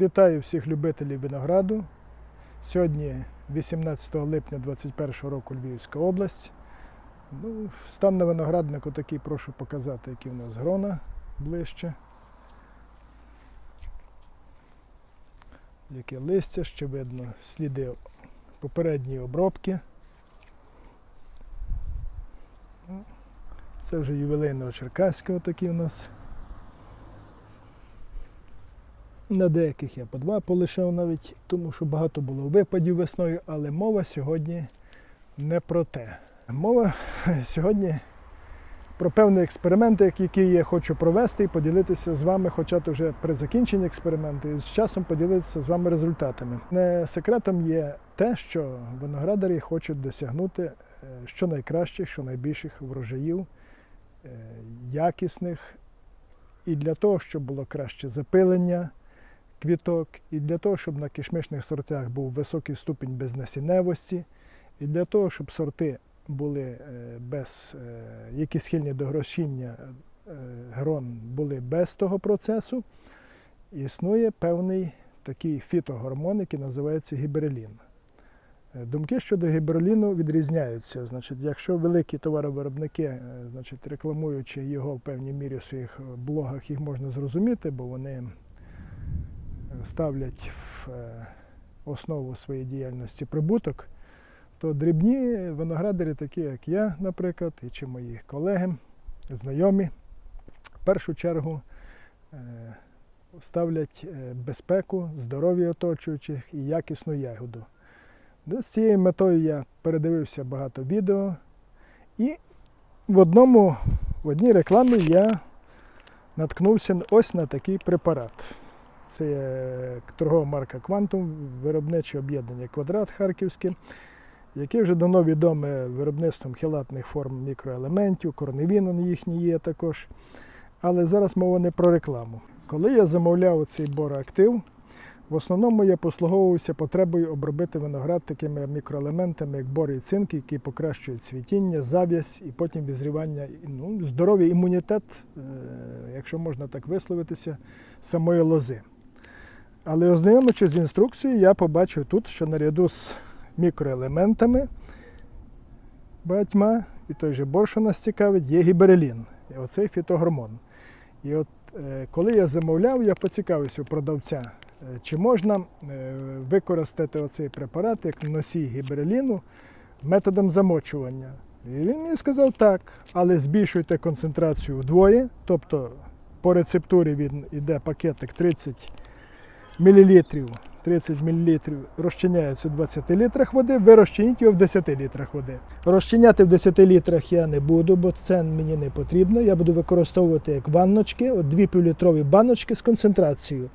Вітаю всіх любителів винограду. Сьогодні 18 липня 2021 року Львівська область. Ну, стан на винограднику такий, прошу показати, які в нас грона ближче. Яке листя, ще видно сліди попередньої обробки. Ну, Це вже ювілейного черкаського такі у нас. На деяких я по два полишав навіть, тому що багато було випадів весною, але мова сьогодні не про те. Мова сьогодні про певні експерименти, які я хочу провести і поділитися з вами, хоча то вже при закінченні експерименту, і з часом поділитися з вами результатами. Не секретом є те, що виноградарі хочуть досягнути е, щонайкращих, щонайбільших врожаїв, е, якісних, і для того, щоб було краще запилення квіток, і для того, щоб на кишмишних сортах був високий ступінь безнасінневості, і для того, щоб сорти були е, без, е, які схильні до грошіння е, грон були без того процесу, існує певний такий фітогормон, який називається гіберелін. Е, Думки щодо гібереліну відрізняються. Значить, якщо великі товаровиробники, значить, рекламуючи його в певній мірі в своїх блогах, їх можна зрозуміти, бо вони ставлять в е, основу своєї діяльності прибуток, то дрібні виноградарі, такі як я, наприклад, і чи мої колеги, знайомі, в першу чергу е, ставлять е, безпеку, здоров'я оточуючих і якісну ягоду. З цією метою я передивився багато відео, і в одному, в одній рекламі я наткнувся ось на такий препарат. Це торгова марка Quantum, виробниче об'єднання Квадрат Харківське, яке вже давно відоме виробництвом хілатних форм мікроелементів, корневінон їхній є також. Але зараз мова не про рекламу. Коли я замовляв цей бороактив, в основному я послуговувався потребою обробити виноград такими мікроелементами, як бор і цинк, які покращують цвітіння, зав'язь і потім відзрівання, ну, здоров'я, імунітет, е, якщо можна так висловитися, самої лози. Але ознайомившись з інструкцією, я побачив тут, що наряду з мікроелементами багатьма, і той же бор, що нас цікавить, є гіберелін, оцей фітогормон. І от е, коли я замовляв, я поцікавився у продавця, е, чи можна е, використати оцей препарат як носій гібереліну методом замочування. І він мені сказав так, але збільшуйте концентрацію вдвоє, тобто по рецептурі він йде пакетик 30 мл, 30 мл розчиняється в 20 літрах води, ви розчиніть його в 10 літрах води. Розчиняти в 10 літрах я не буду, бо це мені не потрібно. Я буду використовувати як ванночки, от дві півлітрові баночки з концентрацією.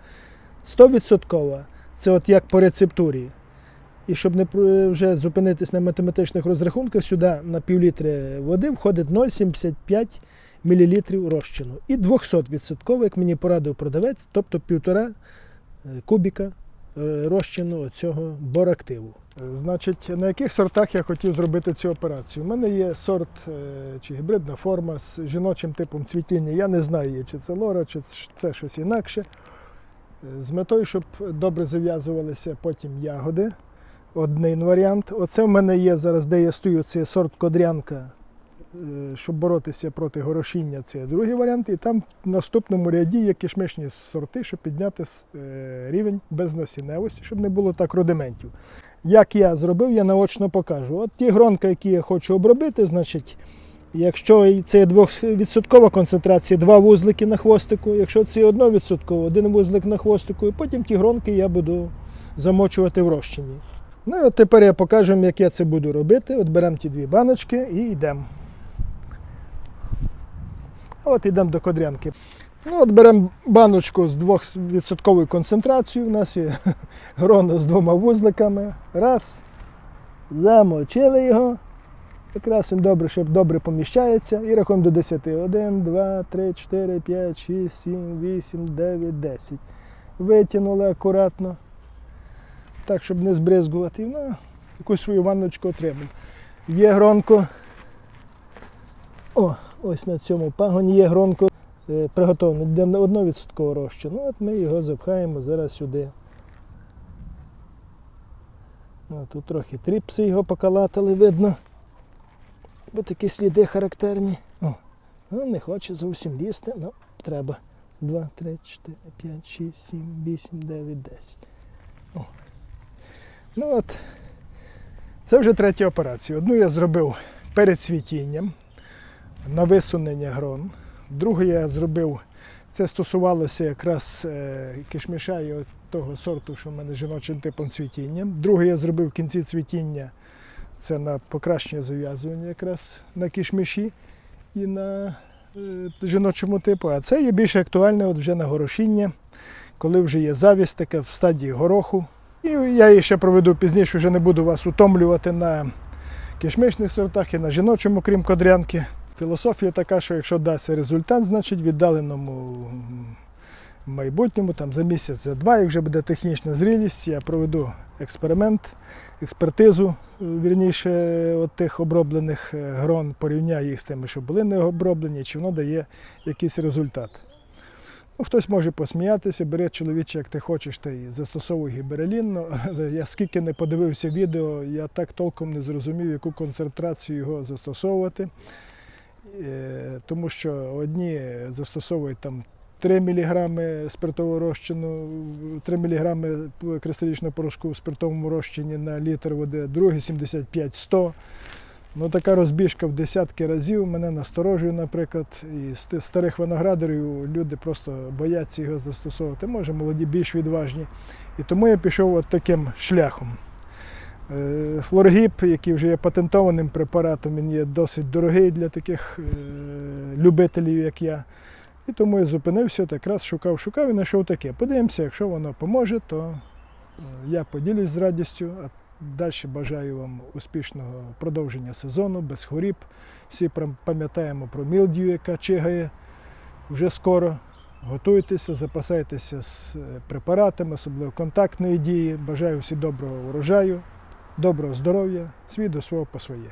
100% це от як по рецептурі. І щоб не вже зупинитись на математичних розрахунках, сюди на півлітри води входить 0,75 мл розчину. І 200%, як мені порадив продавець, тобто півтора е, кубіка е, розчину цього борактиву. Значить, на яких сортах я хотів зробити цю операцію? У мене є сорт е, чи гібридна форма з жіночим типом цвітіння. Я не знаю, чи це лора, чи це щось інакше. Е, З метою, щоб добре зав'язувалися потім ягоди. Один варіант. Оце в мене є зараз, де я стою, це сорт кодрянка, е, щоб боротися проти горошіння. Це другий варіант. І там в наступному ряді є кишмишні сорти, щоб підняти е, рівень безнасінневості, щоб не було так рудиментів. Як я зробив, я наочно покажу. От ті гронки, які я хочу обробити, значить, якщо це є 2% концентрація, два вузлики на хвостику, якщо це 1%, один вузлик на хвостику, і потім ті гронки я буду замочувати в розчині. Ну і от тепер я покажу як я це буду робити. От беремо ті дві баночки і йдемо. От йдемо до кодрянки. Ну, от беремо баночку з 2% концентрацією. У нас є гроно з двома вузликами. Раз. Замочили його. Якраз він добре, щоб добре поміщається. І рахуємо до 10. 1, 2, 3, 4, 5, 6, 7, 8, 9, 10. Витягнули акуратно. Так, щоб не збризгувати. Ну, якусь свою ванночку отримали. Є гронко. О, ось на цьому пагоні є гронко е, приготовлений для 1% розчину. От ми його запхаємо зараз сюди. Ну, тут трохи тріпси його покалатали, видно. Бо такі сліди характерні. О, ну, не хоче зовсім лізти, ну треба. Два, три, чотири, п'ять, шість, сім, вісім, дев'ять, десять. О. Ну от, це вже третя операція. Одну я зробив перед цвітінням на висунення грон. Другу я зробив, це стосувалося якраз е, кишміша і того сорту, що в мене жіночим типом цвітіння. Друге я зробив в кінці цвітіння, це на покращення зав'язування якраз на кишміші і на е, жіночому типу. А це є більш актуальне от вже на горошіння, коли вже є завість така в стадії гороху. І я її ще проведу пізніше, вже не буду вас утомлювати на кишмишних сортах і на жіночому, крім кодрянки. Філософія така, що якщо дасть результат, значить в віддаленому майбутньому, там за місяць, за два, як вже буде технічна зрілість, я проведу експеримент, експертизу, е, вірніше, от тих оброблених е, грон, порівняю їх з тими, що були не оброблені, чи воно дає якийсь результат. Ну, хтось може посміятися, бери чоловіче, як ти хочеш, й застосовуй гіберелін. Ну, але я скільки не подивився відео, я так толком не зрозумів, яку концентрацію його застосовувати. Е, Тому що одні застосовують там 3 мг спиртового розчину, 3 мг кристалічного порошку в спиртовому розчині на літр води, другі 75-100. Ну, така розбіжка в десятки разів мене насторожує, наприклад, і з старих виноградарів люди просто бояться його застосовувати. Може, молоді більш відважні. І тому я пішов от таким шляхом. Е, Флоргіп, який вже є патентованим препаратом, він є досить дорогий для таких е, любителів, як я. І тому я зупинився, так раз шукав, шукав і знайшов таке. Подивимося, якщо воно поможе, то е, я поділюсь з радістю. А далі бажаю вам успішного продовження сезону, без хворіб. Всі пам'ятаємо про мілдію, яка чигає вже скоро. Готуйтеся, запасайтеся з препаратами, особливо контактної дії. Бажаю всім доброго урожаю, доброго здоров'я, свій до свого по своє.